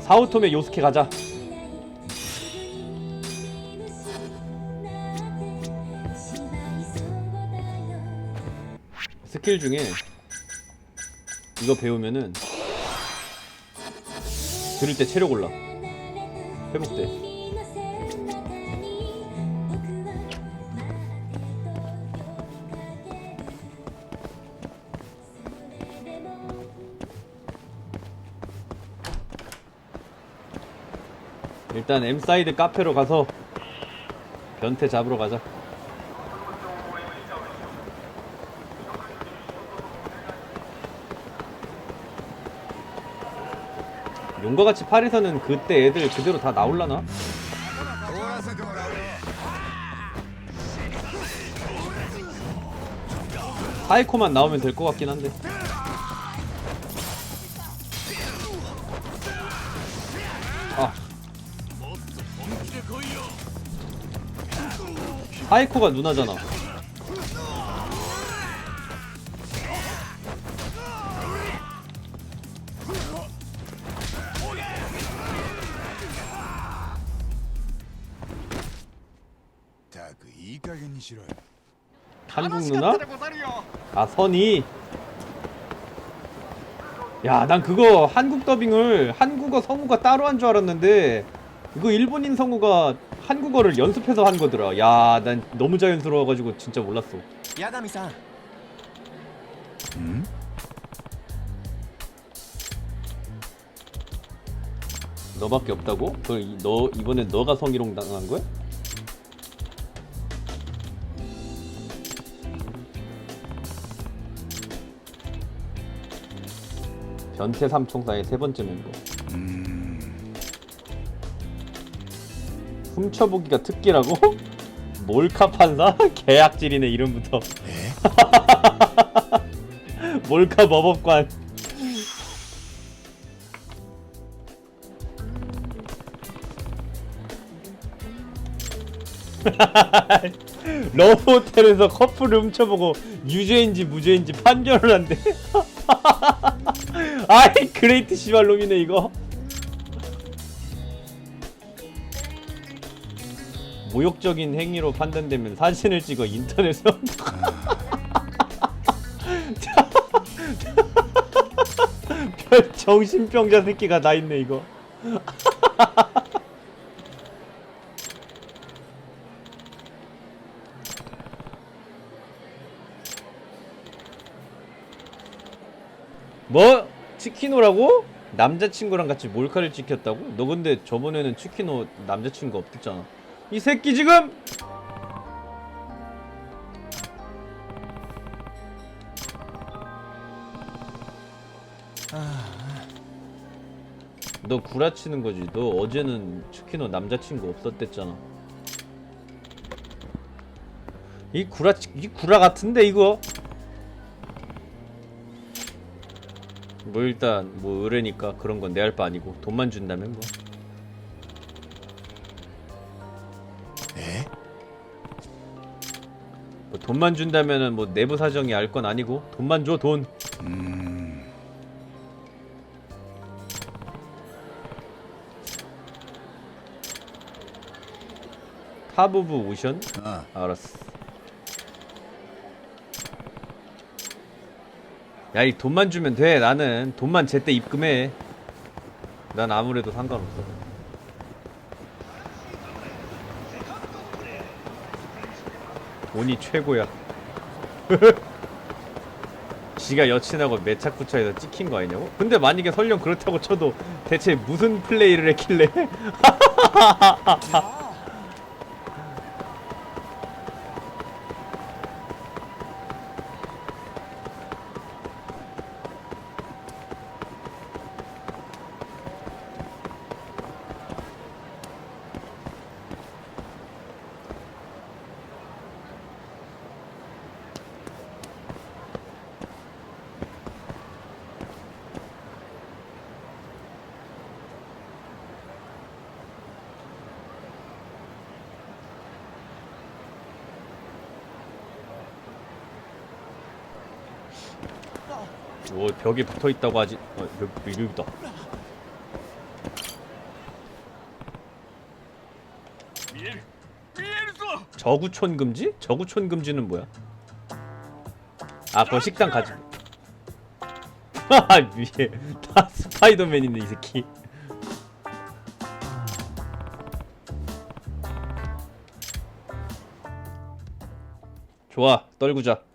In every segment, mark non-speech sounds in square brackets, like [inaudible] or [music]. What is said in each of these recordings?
어 사우토메 요스케 가자. 스킬 중에 이거 배우면은 들을 때 체력 올라. 회복돼 일단 M사이드 카페로 가서 변태 잡으러 가자 용과 같이 팔에서는 그때 애들 그대로 다 나올라나? 하이코만 나오면 될 것 같긴 한데 아이코가 누나잖아. 한국 누나? 아 선이. 야 난 그거 한국 더빙을 한국어 성우가 따로 한 줄 알았는데 그거 일본인 성우가 한국어를 연습해서 한 거더라. 야, 난 너무 자연스러워가지고 진짜 몰랐어. 야다미상. 음? 너밖에 없다고? 그너 이번에 너가 성희롱 당한 거야? 변태 삼총사의 세 번째 멤버. 훔쳐보기가 특기라고? [laughs] 몰카 판사? [laughs] 계약질이네 이름부터. え [laughs] 몰카 마법관. 러브 호텔에서 커플을 훔쳐보고 유죄인지 무죄인지 판결을 한대. 아이 그레이트 시발놈이네 이거 모욕적인 행위로 판단되면 사진을 찍어 인터넷에 별 정신병자 새끼가 다 있네 이거. 뭐 치키노라고? 남자친구랑 같이 몰카를 찍혔다고? 너 근데 저번에는 치키노 남자친구 없댔잖아. 이 새끼 지금 너 구라치는 거지. 너 어제는 치키노 남자친구 없었댔잖아. 이 구라 이 구라 같은데 이거. 뭐 일단 뭐 의뢰니까 그런 건 내 할 바 아니고 돈만 준다면 뭐. 돈만 준다면은 뭐 내부 사정이 알 건 아니고 돈만 줘 돈. 타부부 음... 오션? 아. 알았어. 야 이 돈만 주면 돼. 나는 돈만 제때 입금해. 난 아무래도 상관없어. 돈이 최고야. [laughs] 지가 여친하고 매착 부처에서 찍힌 거 아니냐고? 근데 만약에 설령 그렇다고 쳐도 대체 무슨 플레이를 했길래? [laughs] 오 벽에 붙어있다고 하지. 어, 벽 밀립니다. 저구촌 금지? 저구촌 금지는 뭐야? 아 그거 식당 가지. 아 [laughs] 위에 다 스파이더맨 있네 이 새끼. 좋아 떨구자.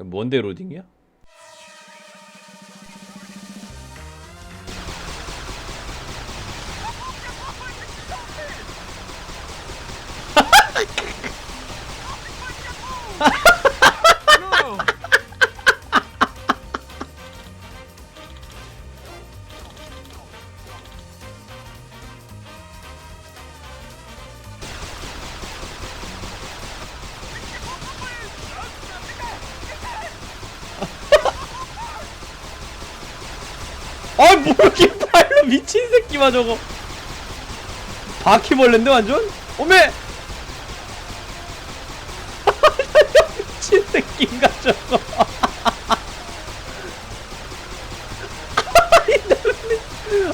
뭔데 로딩이야? 아 모르게 팔로 미친 새끼마 저거. 바퀴벌레인데 완전? 오메! [laughs] 미친 새끼인가 저거. [laughs]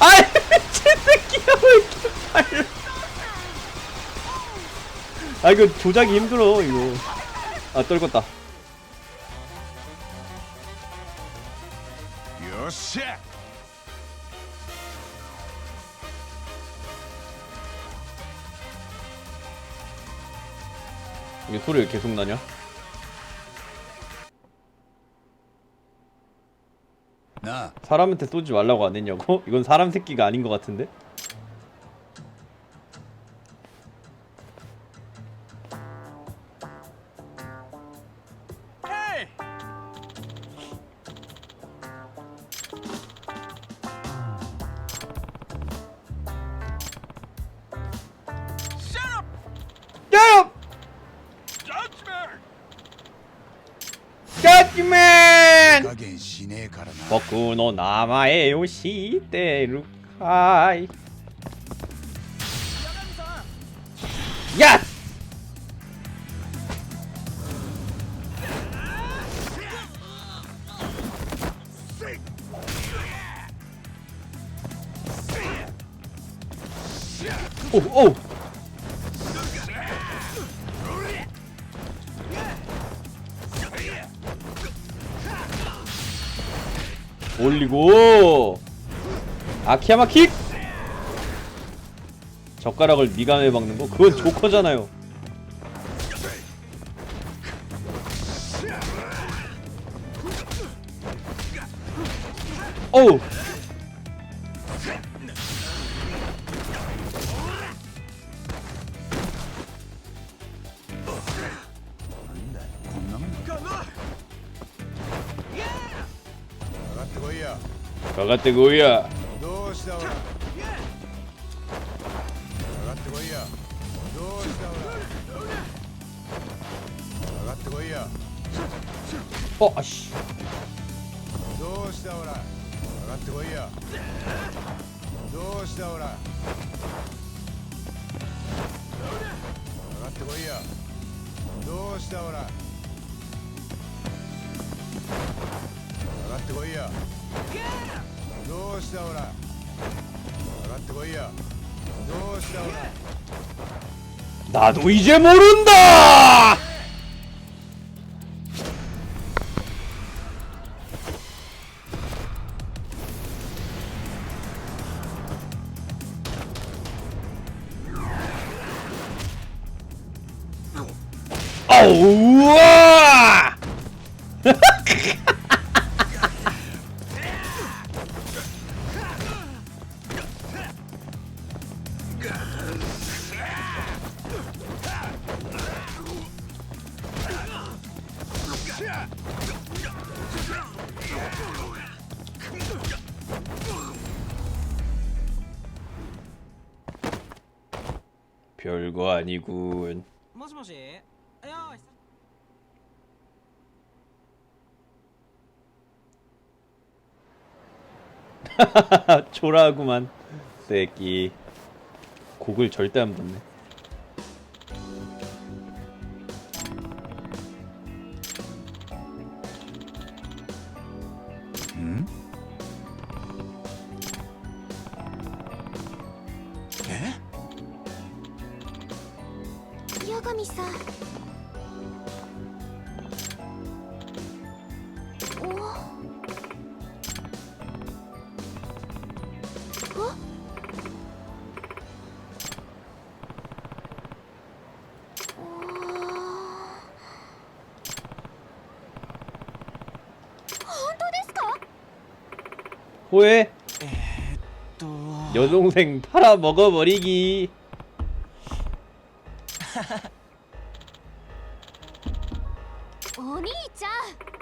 아이 미친 새끼야 왜 이렇게 팔로 아 이거 조작이 힘들어 이거. 아 떨궜다 이게 소리 왜 계속 나냐?なあ 사람한테 쏘지 말라고 안 했냐고? 이건 사람 새끼가 아닌 것 같은데? 僕の名前を知ってるかい？やっ！おうおう！ 올리고 아키야마 킥! 젓가락을 미간에 박는 거? 그건 조커잖아요 어우 や。かかってこいや。どうしたおら。かかってこいや。どうしたかかってこいや。おし。どうしたおら。かかってこいや。どうしたおら。かかってこいや。どうしたおら。ってこいよどうしたほら。上がってこいよどうしたら。だ。お 별거 아니군. 초라하구만. 새끼. 곡을 절대 안 붙네. 호해 と 여동생 팔아 먹어버리기 [laughs] お兄ちゃん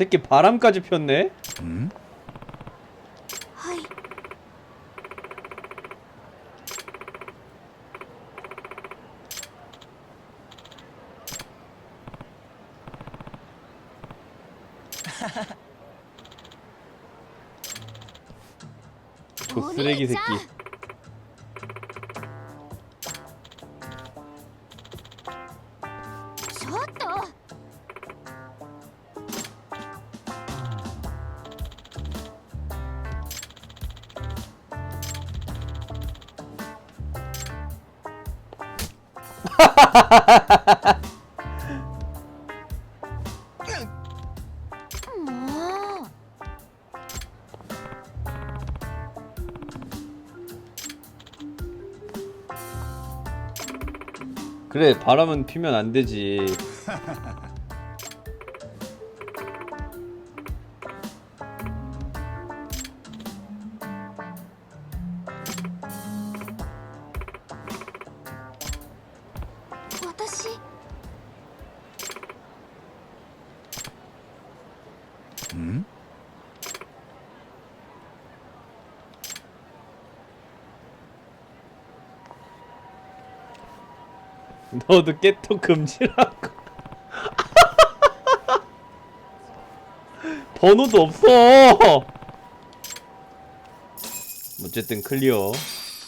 새끼 바람까지 폈네? は 그래 바람은 피면 안 되지 [laughs] [laughs] 너도 깨톡 금지라고. [laughs] 번호도 없어. 어쨌든 클리어